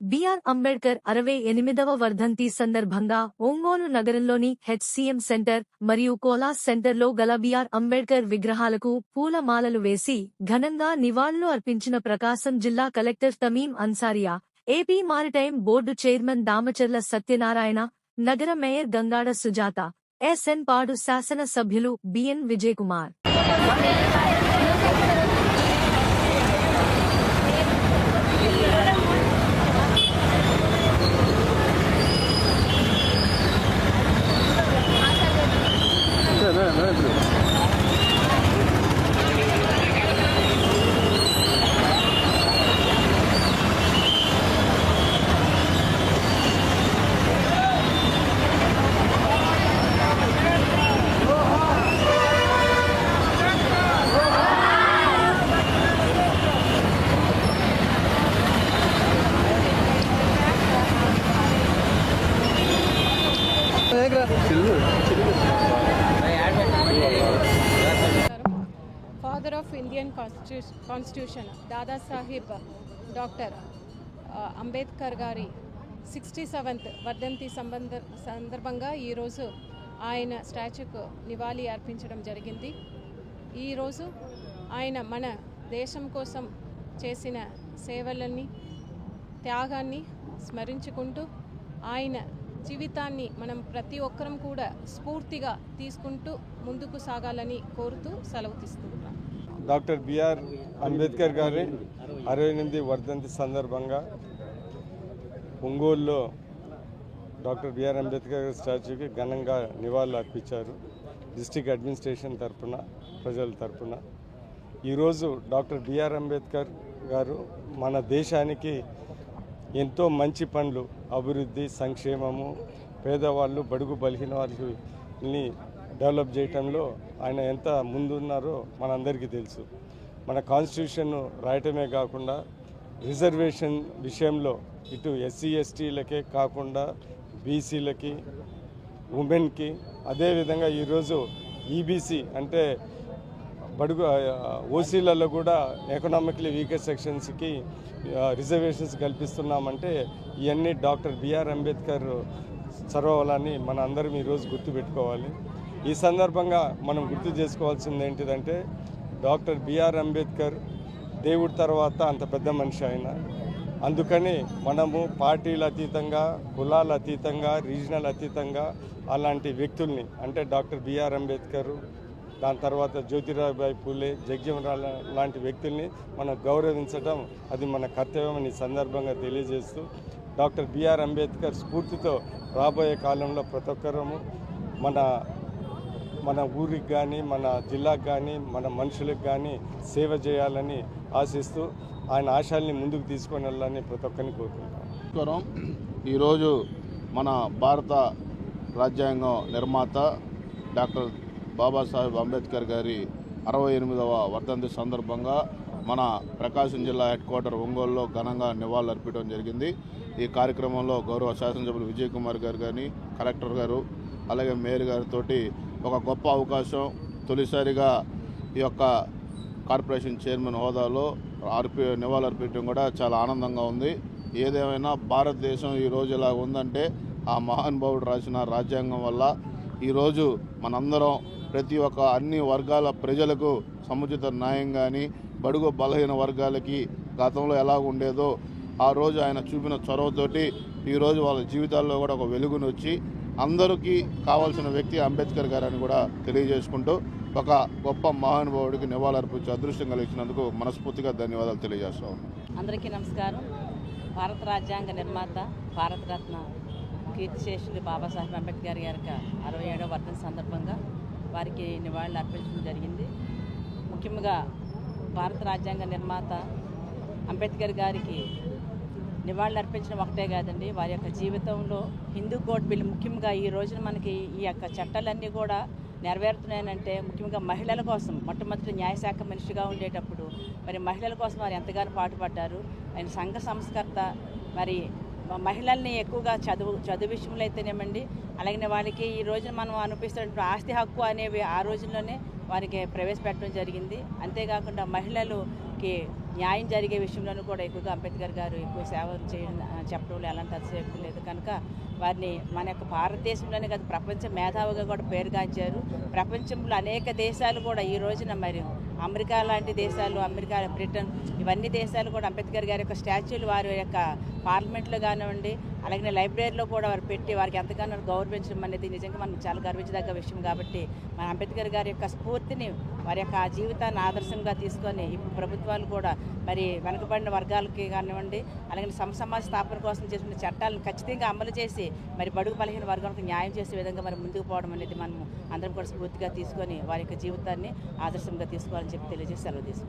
BR Ambedkar అరవై ఎనిమిదవ వర్ధంతి సందర్భంగా ఒంగోలు నగరంలోని హెచ్సీఎం సెంటర్ మరియు కోలాస్ సెంటర్లో గల బిఆర్ అంబేడ్కర్ విగ్రహాలకు పూలమాలలు వేసి ఘనంగా నివాళులు అర్పించిన ప్రకాశం జిల్లా collector Tameem Ansariya AP maritime board chairman Damacharla Satyanarayana నగర mayor Gangada Sujatha S N Padu శాసన సభ్యులు B N Vijayakumar. Father of Indian constitution Dadasaheb doctor Ambedkar గారి సిక్స్టీ సెవెంత్ వర్ధంతి సంబంధ సందర్భంగా ఈరోజు ఆయన స్టాచ్యూకు నివాళి అర్పించడం జరిగింది. ఈరోజు ఆయన మన దేశం కోసం చేసిన సేవలని త్యాగాన్ని స్మరించుకుంటూ ఆయన జీవితాన్ని మనం ప్రతి ఒక్కరం కూడా స్ఫూర్తిగా తీసుకుంటూ ముందుకు సాగాలని కోరుతూ సెలవు తీసుకుంటున్నాం. డాక్టర్ బిఆర్ అంబేద్కర్ గారి అరవై ఎనిమిది వర్ధంతి సందర్భంగా ఒంగోలులో డాక్టర్ బిఆర్ అంబేద్కర్ గారి స్టాచ్యూకి ఘనంగా నివాళులు అర్పించారు. డిస్టిక్ అడ్మినిస్ట్రేషన్ తరపున ప్రజల తరపున. ఈరోజు డాక్టర్ బిఆర్ అంబేద్కర్ గారు మన దేశానికి ఎంతో మంచి పనులు అభివృద్ధి సంక్షేమము పేదవాళ్ళు బడుగు బలహీన వారిని డెవలప్ చేయటంలో ఆయన ఎంత ముందున్నారో మనందరికీ తెలుసు. మన కాన్స్టిట్యూషన్ రాయటమే కాకుండా రిజర్వేషన్ విషయంలో ఇటు ఎస్సీ ఎస్టీలకే కాకుండా బీసీలకి ఉమెన్కి అదేవిధంగా ఈరోజు ఈబీసీ అంటే బడుగు ఓసీలలో కూడా ఎకనామిక్లీ వీకెస్ట్ సెక్షన్స్కి రిజర్వేషన్స్ కల్పిస్తున్నామంటే ఇవన్నీ డాక్టర్ బిఆర్ అంబేద్కర్ చొరవలని మన అందరం ఈరోజు గుర్తుపెట్టుకోవాలి. ఈ సందర్భంగా మనం గుర్తు చేసుకోవాల్సింది ఏంటిదంటే డాక్టర్ బిఆర్ అంబేద్కర్ దేవుడి తర్వాత అంత పెద్ద మనిషి ఆయన. అందుకని మనము పార్టీల అతీతంగా కులాల అతీతంగా రీజనల్ అతీతంగా అలాంటి వ్యక్తుల్ని అంటే డాక్టర్ బిఆర్ అంబేద్కర్ దాని తర్వాత జ్యోతిరావుబాయి పూలే జగ్జీవన్ లాంటి వ్యక్తుల్ని మనం గౌరవించడం అది మన కర్తవ్యం అని సందర్భంగా తెలియజేస్తూ డాక్టర్ బిఆర్ అంబేద్కర్ స్ఫూర్తితో రాబోయే కాలంలో ప్రతి ఒక్కరము మన మన ఊరికి కానీ మన జిల్లాకు కానీ మన మనుషులకు కానీ సేవ చేయాలని ఆశిస్తూ ఆయన ఆశయాల్ని ముందుకు తీసుకొని వెళ్ళాలని ప్రతి ఒక్కరిని కోరుకుంటాం ఈరోజు మన భారత రాజ్యాంగం నిర్మాత డాక్టర్ బాబాసాహెబ్ అంబేద్కర్ గారి అరవై ఎనిమిదవ వర్ధంతి సందర్భంగా మన ప్రకాశం జిల్లా హెడ్ క్వార్టర్ ఒంగోలులో ఘనంగా నివాళులర్పించడం జరిగింది. ఈ కార్యక్రమంలో గౌరవ శాసనసభ్యులు విజయ్ కుమార్ గారు కానీ కలెక్టర్ గారు అలాగే మేయర్ గారితో ఒక గొప్ప అవకాశం తొలిసారిగా ఈ యొక్క కార్పొరేషన్ చైర్మన్ హోదాలో అర్పి నివాళులర్పించడం కూడా చాలా ఆనందంగా ఉంది. ఏదేమైనా భారతదేశం ఈ రోజు ఇలా ఉందంటే ఆ మహానుభావుడు రాసిన రాజ్యాంగం వల్ల ఈరోజు మనందరం ప్రతి ఒక్క అన్ని వర్గాల ప్రజలకు సముచిత న్యాయం కానీ బడుగు బలహీన వర్గాలకి గతంలో ఎలా ఉండేదో ఆ రోజు ఆయన చూపిన చొరవతోటి ఈరోజు వాళ్ళ జీవితాల్లో కూడా ఒక వెలుగును వచ్చి అందరికీ కావాల్సిన వ్యక్తి అంబేద్కర్ గారు అని కూడా తెలియజేసుకుంటూ ఒక గొప్ప మహానుభావుడికి నివాళులర్పించే అదృష్టం కలిగించినందుకు మనస్ఫూర్తిగా ధన్యవాదాలు తెలియజేస్తా అందరికీ నమస్కారం. భారత రాజ్యాంగ నిర్మాత భారతరత్న కీర్తిశేషులు బాబాసాహెబ్ అంబేద్కర్ గారి అరవై ఏడవ వర్ధన సందర్భంగా వారికి నివాళులు అర్పించడం జరిగింది. ముఖ్యంగా భారత రాజ్యాంగ నిర్మాత అంబేద్కర్ గారికి నివాళులు అర్పించడం ఒకటే కాదండి. వారి యొక్క జీవితంలో హిందూ కోడ్ బిల్ ముఖ్యంగా ఈ రోజున మనకి ఈ యొక్క చట్టాలన్నీ కూడా నెరవేరుతున్నాయనంటే ముఖ్యంగా మహిళల కోసం మొట్టమొదటి న్యాయశాఖ మనిషిగా ఉండేటప్పుడు మరి మహిళల కోసం వారు ఎంతగానో పాటుపడ్డారు. ఆయన సంఘ సంస్కర్త మరి మహిళల్ని ఎక్కువగా చదువు చదువు విషయంలో అయితేనేమండి అలాగే వాళ్ళకి ఈ రోజున మనం అనిపిస్తున్న ఆస్తి హక్కు అనేవి ఆ రోజుల్లోనే వారికి ప్రవేశపెట్టడం జరిగింది. అంతేకాకుండా మహిళలుకి న్యాయం జరిగే విషయంలోనూ కూడా ఎక్కువగా అంబేద్కర్ గారు ఎక్కువ సేవలు చేయడం చెప్పడంలో ఎలాంటి అతిశయోక్తి లేదు. కనుక వారిని మన యొక్క భారతదేశంలోనే కాదు ప్రపంచ మేధావిగా కూడా పేరుగాంచారు. ప్రపంచంలో అనేక దేశాలు కూడా ఈ రోజున మరి అమెరికా లాంటి దేశాలు అమెరికా బ్రిటన్ ఇవన్నీ దేశాలు కూడా అంబేద్కర్ గారి యొక్క స్టాచ్యూలు వారి యొక్క పార్లమెంట్లో కానివ్వండి అలాగే లైబ్రరీలో కూడా వారు పెట్టి వారికి ఎంతగానో గౌరవించడం అనేది నిజంగా మనం చాలా గర్వించదగ్గ విషయం కాబట్టి మన అంబేద్కర్ గారి యొక్క స్ఫూర్తిని వారి యొక్క జీవితాన్ని ఆదర్శంగా తీసుకొని ఇప్పుడు ప్రభుత్వాలు కూడా మరి వెనుకబడిన వర్గాలకి కానివ్వండి అలాగే సమ సమాజ స్థాపన కోసం చేసిన చట్టాలను ఖచ్చితంగా అమలు చేసి మరి బడుగు బలహీన వర్గాలకు న్యాయం చేసే విధంగా మరి ముందుకు పోవడం అనేది మనం అందరం కూడా స్ఫూర్తిగా తీసుకొని వారి యొక్క జీవితాన్ని ఆదర్శంగా తీసుకోవాలని చెప్పి తెలియజేసి సెలవు తీసుకుంటాం